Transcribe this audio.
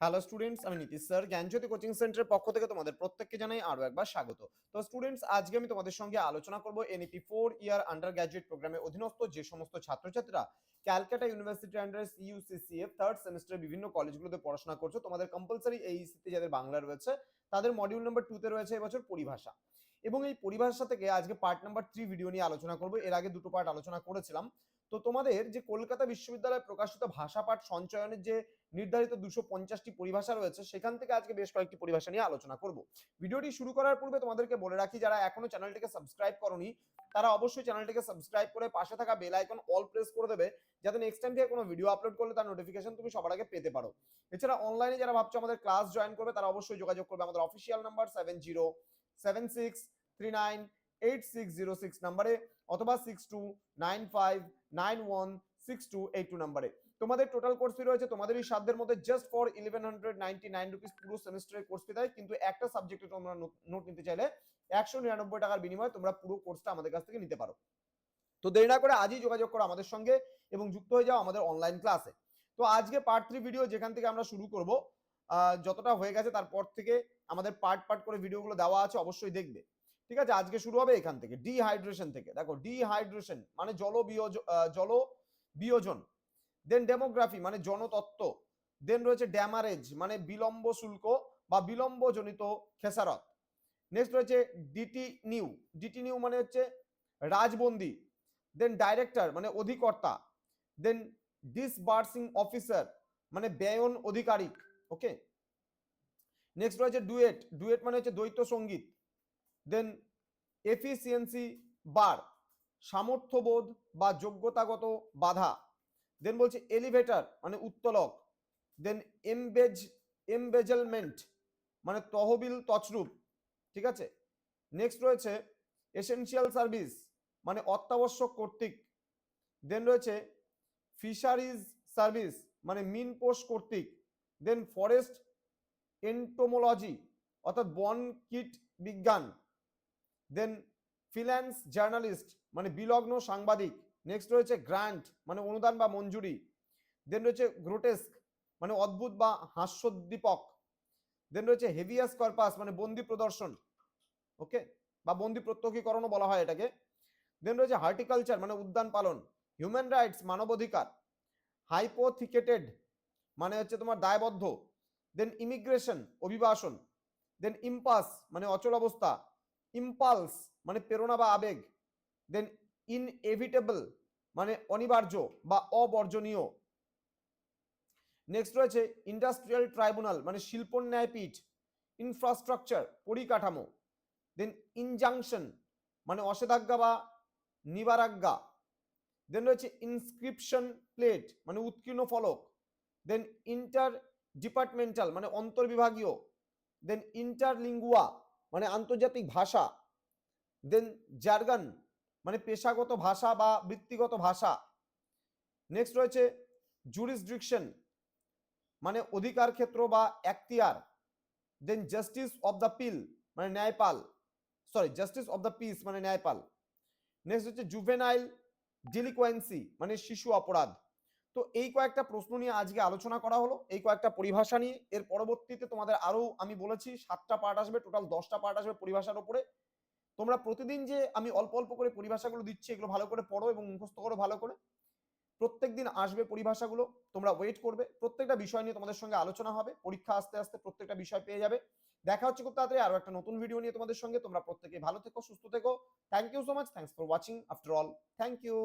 Hello students আমি Nitish sir জ্ঞানজ্যোতি coaching সেন্টারের পক্ষ থেকে তোমাদের প্রত্যেককে জানাই আরও একবার স্বাগত। তো স্টুডেন্টস আজকে আমি তোমাদের সঙ্গে আলোচনা করব NEP four year under graduate প্রোগ্রামে অধীনস্থ যে সমস্ত ছাত্রছাত্রীরা Calcutta university under UCCF third সেমিস্টারের বিভিন্ন কলেজগুলোতে পড়াশোনা করছ, তোমাদের কম্পালসারি এইসিতে যাদের বাংলা রয়েছে, তাদের মডিউল নাম্বার টুতে রয়েছে এবছর পরিভাষা। এবং এই পরিভাষা থেকে আজকে পার্ট নাম্বার থ্রি ভিডিও নিয়ে আলোচনা করব। এর আগে দুটো পার্ট আলোচনা করেছিলাম। তো তোমাদের যে কলকাতা বিশ্ববিদ্যালয়ে প্রকাশিত ভাষা পাঠ সঞ্চয়নের যে নির্ধারিত দুশো পঞ্চাশটি পরিভাষা রয়েছে, সেখান থেকে আজকে বেশ কয়েকটি পরিভাষা নিয়ে আলোচনা করব। ভিডিওটি শুরু করার পূর্বে তোমাদেরকে বলে রাখি, যারা এখনও চ্যানেলটিকে সাবস্ক্রাইব করনি, তারা অবশ্যই চ্যানেলটিকে সাবস্ক্রাইব করে পাশে থাকা বেল আইকন অল প্রেস করে দেবে, যাতে নেক্সট টাইম থেকে কোনো ভিডিও আপলোড করলে তার নোটিফিকেশন তুমি সবার আগে পেতে পারো। এছাড়া অনলাইনে যারা ভাবছ আমাদের ক্লাস জয়েন করবে, তারা অবশ্যই যোগাযোগ করবে আমাদের official number seven zero seven six three nine eight six zero six নাম্বারে অথবা six two nine five nine one six two eight two নাম্বারে। তোমাদের টোটাল কোর্স ফি রয়েছে, তোমাদের এই সাধ্যের মধ্যে just for eleven hundred ninety nine rupees পুরো সেমিস্টারের কোর্স ফি দেয়, কিন্তু একটা সাবজেক্টে তোমরা নোট নিতে চাইলে একশো নিরানব্বই টাকার বিনিময়ে তোমরা পুরো কোর্সটা আমাদের কাছ থেকে নিতে পারো। তো দেরি না করে আজই যোগাযোগ করো আমাদের সঙ্গে এবং যুক্ত হয়ে যাও আমাদের অনলাইন ক্লাসে তো আজকে পার্ট থ্রি ভিডিও যেখান থেকে আমরা শুরু করব যতটা হয়ে গেছে তারপর থেকে আমাদের পার্ট পার্ট করে ভিডিওগুলো দেওয়া আছে, অবশ্যই দেখবে। ঠিক আছে? আজকে শুরু হবে এখান থেকে ডিহাইড্রেশন থেকে। দেখো ডিহাইড্রেশন মানে জল জল বিয়োজন। দেন ডেমোগ্রাফি মানে জনতত্ত্ব। দেন রয়েছে ড্যামারেজ মানে বিলম্ব শুল্ক বা বিলম্বজনিত খেসারত। নেক্সট রয়েছে ডিটি নিউ ডিটি নিউ মানে হচ্ছে রাজবন্দি। দেন ডাইরেক্টর মানে অধিকর্তা। দেন ডিসবার্সিং অফিসার মানে ব্যয়ন আধিকারিক ওকে নেক্সট রয়েছে ডুয়েট ডুয়েট মানে হচ্ছে দ্বৈত সংগীত। দেন এফিসিয়েন্সি বার সামর্থ্যবোধ বা যোগ্যতাগত বাধা। দেন বলছে এলিভেটার মানে উত্তোলক। দেন এমবেজ এমবেজেলমেন্ট মানে তহবিল তছরূপ। ঠিক আছে? নেক্সট রয়েছে এসেনশিয়াল সার্ভিস মানে অত্যাবশ্যক কর্তৃক। দেন রয়েছে ফিশারিজ সার্ভিস মানে মিন পোস্ট কর্তৃক। দেন ফরেস্ট এন্টোমোলজি অর্থাৎ বন, কিট, বিজ্ঞান। দেন ফিল্যান্স জার্নালিস্ট মানে বিলগ্ন সাংবাদিক। নেক্সট রয়েছে গ্রান্ট মানে অনুদান বা মঞ্জুরি। দেন রয়েছে গ্রোটেস্ক মানে অদ্ভুত বা হাস্যোদ্দীপক। দেন রয়েছে হেভিয়াস কর্পাস মানে বন্দি প্রদর্শন। ওকে বা বন্দি প্রত্যক্ষীকরণও বলা হয় এটাকে। দেন রয়েছে হার্টিকালচার মানে উদ্যান পালন। হিউম্যান রাইটস মানবাধিকার। হাইপোথিকেটেড মানে হচ্ছে তোমার দায়বদ্ধ। দেন ইমিগ্রেশন অভিবাসন। দেন ইম্পাস মানে অচল অবস্থা। ইম্পালস মানে প্রেরণা বা আবেগ। দেন ইনএভিটেবল মানে অনিবার্য বা অবর্জনীয়। নেক্সট রয়েছে ইন্ডাস্ট্রিয়াল ট্রাইব্যুনাল মানে শিল্প ন্যায়পীঠ। ইনফ্রাস্ট্রাকচার পরিকাঠামো। দেন ইনজাংশন মানে অষেধাজ্ঞা বা নিবারাজ্ঞা। দেন রয়েছে ইনস্ক্রিপশন প্লেট মানে উৎকীর্ণ ফলক। দেন ইন্টার ডিপার্টমেন্টাল মানে অন্তর্বিভাগীয়। দেন ইন্টারলিঙ্গুয়া মানে আন্তর্জাতিক ভাষা। দেন জার্গান মানে পেশাগত ভাষা বা বৃত্তিগত ভাষা। নেক্সট রয়েছে জুরিসডিকশন মানে অধিকার ক্ষেত্র বা এখতিয়ার। Then justice of the peel মানে ন্যায়পাল। Sorry justice of the peace মানে ন্যায়পাল। নেক্সট হচ্ছে জুভেনাইল ডিলিকোয়েন্সি মানে শিশু অপরাধ। তো এই কয়েকটা প্রশ্ন নিয়ে আজকে আলোচনা করা হলো, এই কয়েকটা পরিভাষা নিয়ে। এর পরবর্তীতে তোমাদের আরও আমি বলেছি, সাতটা পার্ট আসবে টোটাল দশটা পার্ট আসবে পরিভাষার উপরে তোমরা প্রতিদিন যে আমি অল্প অল্প করে পরিভাষাগুলো দিচ্ছি, এগুলো ভালো করে পড়ো এবং মুখস্থ করো ভালো করে। প্রত্যেক দিন আসবে পরিভাষাগুলো, তোমরা ওয়েট করবে। প্রত্যেকটা বিষয় নিয়ে তোমাদের সঙ্গে আলোচনা হবে, পরীক্ষা আস্তে আস্তে প্রত্যেকটা বিষয় পেয়ে যাবে। দেখা হচ্ছে খুব তাড়াতাড়ি আরও একটা নতুন ভিডিও নিয়ে তোমাদের সঙ্গে। তোমরা প্রত্যেকে ভালো থেকো, সুস্থ থেকো। Thank you so much thanks for watching after all thank you